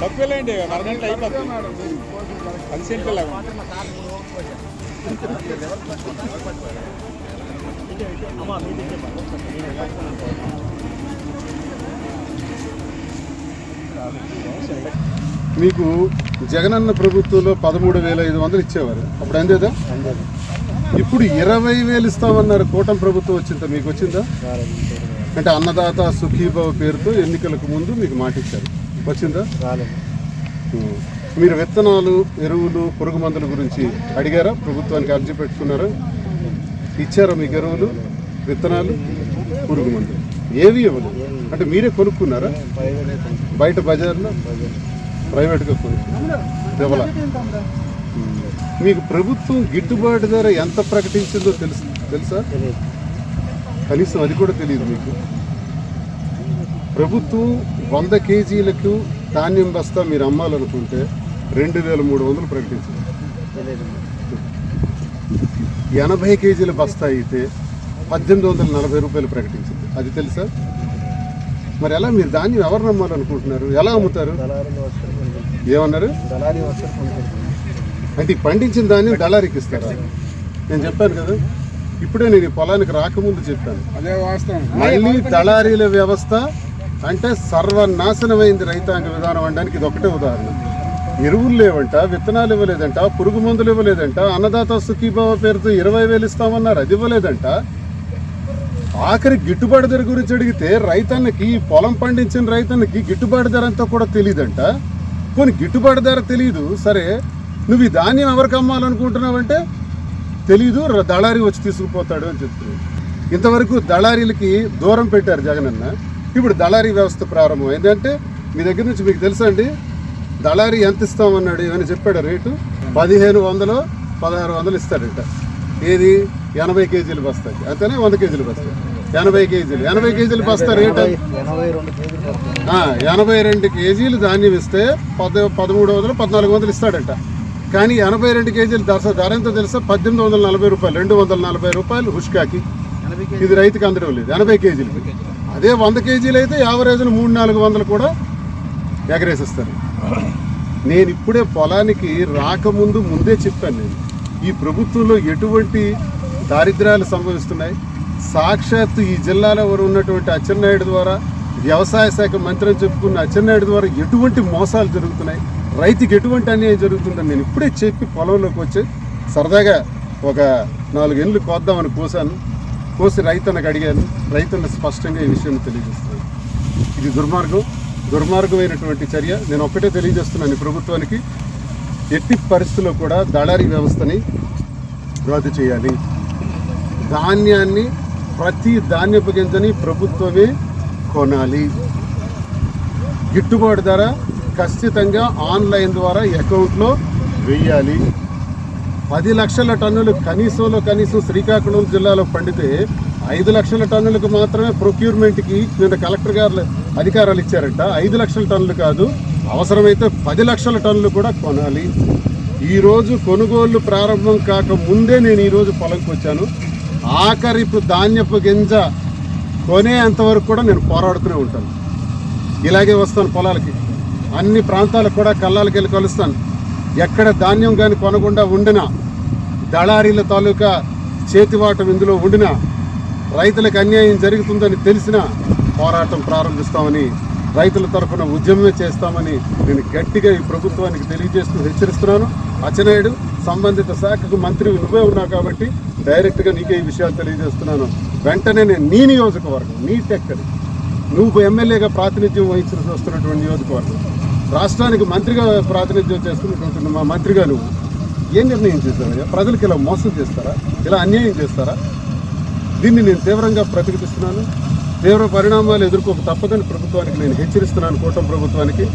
తక్కువేలేండి అరగంట అయిపోతుంది మీకు జగనన్న ప్రభుత్వంలో పదమూడు వేల ఐదు వందలు ఇచ్చేవారు. అప్పుడు అందేదా. ఇప్పుడు ఇరవై వేలు ఇస్తామన్నారు కూటమి ప్రభుత్వం వచ్చిందా? మీకు వచ్చిందా? అంటే అన్నదాత సుఖీభావ పేరుతో ఎన్నికలకు ముందు మీకు మాట ఇచ్చారు వచ్చిందా? మీరు విత్తనాలు ఎరువులు పురుగు మందుల గురించి అడిగారా? ప్రభుత్వానికి అర్జీ పెట్టుకున్నారా? ఇచ్చారా మీకు ఎరువులు విత్తనాలు పురుగు మందులు? ఏవి ఇవ్వలేదు. అంటే మీరే కొనుక్కున్నారా? బయట బజార్లో? ప్రైవేట్గా కొనుక్కున్నారా? మీకు ప్రభుత్వం గిట్టుబాటు ధర ఎంత ప్రకటించిందో తెలుసు తెలుసా? కనీసం అది కూడా తెలియదు మీకు. ప్రభుత్వం వంద కేజీలకు ధాన్యం బస్తా మీరు అమ్మాలనుకుంటే రెండు వేల మూడు వందలు ప్రకటించింది. ఎనభై కేజీల బస్తా అయితే పద్దెనిమిది వందల నలభై రూపాయలు ప్రకటించింది. అది తెలుసా? మరి ఎలా మీరు ధాన్యం ఎవరు నమ్మాలనుకుంటున్నారు? ఎలా అమ్ముతారు? ఏమన్నారు? అంటే పండించిన ధాన్యం దళారికి ఇస్తారా? నేను చెప్పాను కదా. ఇప్పుడే నేను ఈ పొలానికి రాకముందు చెప్పాను. అదే వాస్తవం. మళ్ళీ దళారీల వ్యవస్థ అంటే సర్వనాశనమైంది రైతాంగ విధానం అనడానికి ఇది ఒకటే ఉదాహరణ. ఎరువులు లేవంట విత్తనాలు ఇవ్వలేదంట పురుగు మందులు ఇవ్వలేదంట అన్నదాత సుఖీభావ పేరుతో ఇరవై వేలు ఇస్తామన్నారు అది ఇవ్వలేదంట. ఆఖరి గిట్టుబాటు ధర గురించి అడిగితే రైతన్నకి పొలం పండించిన రైతన్నకి గిట్టుబాటు ధర అంతా కూడా తెలియదంట కొన్ని గిట్టుబాటు ధర తెలియదు సరే నువ్వు ఈ ధాన్యం ఎవరికి అమ్మాలనుకుంటున్నావంటే తెలీదు ర- వచ్చి తీసుకుపోతాడు అని చెప్తున్నాడు ఇంతవరకు దళారీలకి దూరం పెట్టారు జగనన్న ఇప్పుడు దళారీ వ్యవస్థ ప్రారంభం ఏంటంటే మీ దగ్గర నుంచి మీకు తెలుసా అండి? దళారీ ఎంత ఇస్తామన్నాడు ఏమైనా చెప్పాడు రేటు? పదిహేను వందలు పదహారు వందలు ఇస్తాడంట. ఏది? ఎనభై కేజీలు బస్తాయి అంతేనే? వంద కేజీలు బస్తాయి ఎనభై కేజీలు. ఎనభై కేజీలు బస్తా రేటు? ఎనభై రెండు కేజీలు ధాన్యం ఇస్తే పద పదమూడు వందలు పద్నాలుగు వందలు ఇస్తాడంట. కానీ ఎనభై రెండు కేజీలు ధర ధర ఎంతో తెలుసా? పద్దెనిమిది వందల నలభై రూపాయలు. రెండు వందల నలభై రూపాయలు హుష్కాకి. ఇది రైతుకి అందడం లేదు. ఎనభై కేజీలు. అదే వంద కేజీలు అయితే యావరేజ్ను మూడు నాలుగు వందలు కూడా ఎగరేసిస్తారు. నేను ఇప్పుడే పొలానికి రాకముందు ముందే చెప్పాను నేను. ఈ ప్రభుత్వంలో ఎటువంటి దారిద్ర్యాలు సంభవిస్తున్నాయి? సాక్షాత్తు ఈ జిల్లాలో ఉన్నటువంటి అచ్చెన్నాయుడు ద్వారా వ్యవసాయ శాఖ మంత్రి అని చెప్పుకున్న అచ్చెన్నాయుడు ద్వారా ఎటువంటి మోసాలు జరుగుతున్నాయి? రైతుకి ఎటువంటి అన్యాయం జరుగుతుందని నేను ఇప్పుడే చెప్పి పొలంలోకి వచ్చి సరదాగా ఒక నాలుగు నాలుగేళ్ళు కోద్దామని కోసాను. కోసి రైతన్నకు అడిగాను. రైతన్న స్పష్టంగా ఈ విషయాన్ని తెలియజేస్తున్నాను ఇది దుర్మార్గం. దుర్మార్గమైనటువంటి చర్య. నేను ఒక్కటే తెలియజేస్తున్నాను ప్రభుత్వానికి. ఎట్టి పరిస్థితుల్లో కూడా దళారీ వ్యవస్థని రద్దు చేయాలి. ధాన్యాన్ని ప్రతి ధాన్యపు గింజని ప్రభుత్వమే కొనాలి. గిట్టుబాటు ధర ఖచ్చితంగా ఆన్లైన్ ద్వారా అకౌంట్లో వెయ్యాలి పది లక్షల టన్నులు కనీసంలో కనీసం శ్రీకాకుళం జిల్లాలో పండితే ఐదు లక్షల టన్నులకు మాత్రమే ప్రొక్యూర్మెంట్కి నిన్న కలెక్టర్ గారు అధికారాలు ఇచ్చారంట. ఐదు లక్షల టన్నులు కాదు అవసరమైతే పది లక్షల టన్నులు కూడా కొనాలి. ఈరోజు కొనుగోళ్ళు ప్రారంభం కాక ముందే నేను ఈరోజు పొలంకి వచ్చాను. ఆఖరిపు ధాన్యపు గింజ కొనేంతవరకు కూడా నేను పోరాడుతూనే ఉంటాను. ఇలాగే వస్తాను పొలాలకి. అన్ని ప్రాంతాలకు కూడా కళ్ళాలకి వెళ్ళి కలుస్తాను. ఎక్కడ ధాన్యం కానీ కొనకుండా ఉండినా దళారీల తాలూకా చేతివాటం ఇందులో ఉండినా రైతులకు అన్యాయం జరుగుతుందని తెలిసినా పోరాటం ప్రారంభిస్తామని రైతుల తరఫున ఉద్యమమే చేస్తామని నేను గట్టిగా ఈ ప్రభుత్వానికి తెలియజేస్తూ హెచ్చరిస్తున్నాను. అచ్చెన్నాయుడు సంబంధిత శాఖకు మంత్రి నువ్వే ఉన్నావు కాబట్టి డైరెక్ట్గా నీకే ఈ విషయాలు తెలియజేస్తున్నాను. వెంటనే నేను నీ నియోజకవర్గం నీ టెక్కని నువ్వు ఎమ్మెల్యేగా ప్రాతినిధ్యం వహించిన వస్తున్నటువంటి నియోజకవర్గం. రాష్ట్రానికి మంత్రిగా ప్రాతినిధ్యం చేస్తున్నటువంటి మా మంత్రిగా నువ్వు ఏం నిర్ణయం చేస్తావయ్యా ప్రజలకు ఇలా మోసం చేస్తారా? ఇలా అన్యాయం చేస్తారా? దీన్ని నేను తీవ్రంగా ప్రతిఘటిస్తున్నాను. తీవ్ర పరిణామాలు ఎదుర్కోక తప్పదని ప్రభుత్వానికి నేను హెచ్చరిస్తున్నాను. కూటమి ప్రభుత్వానికి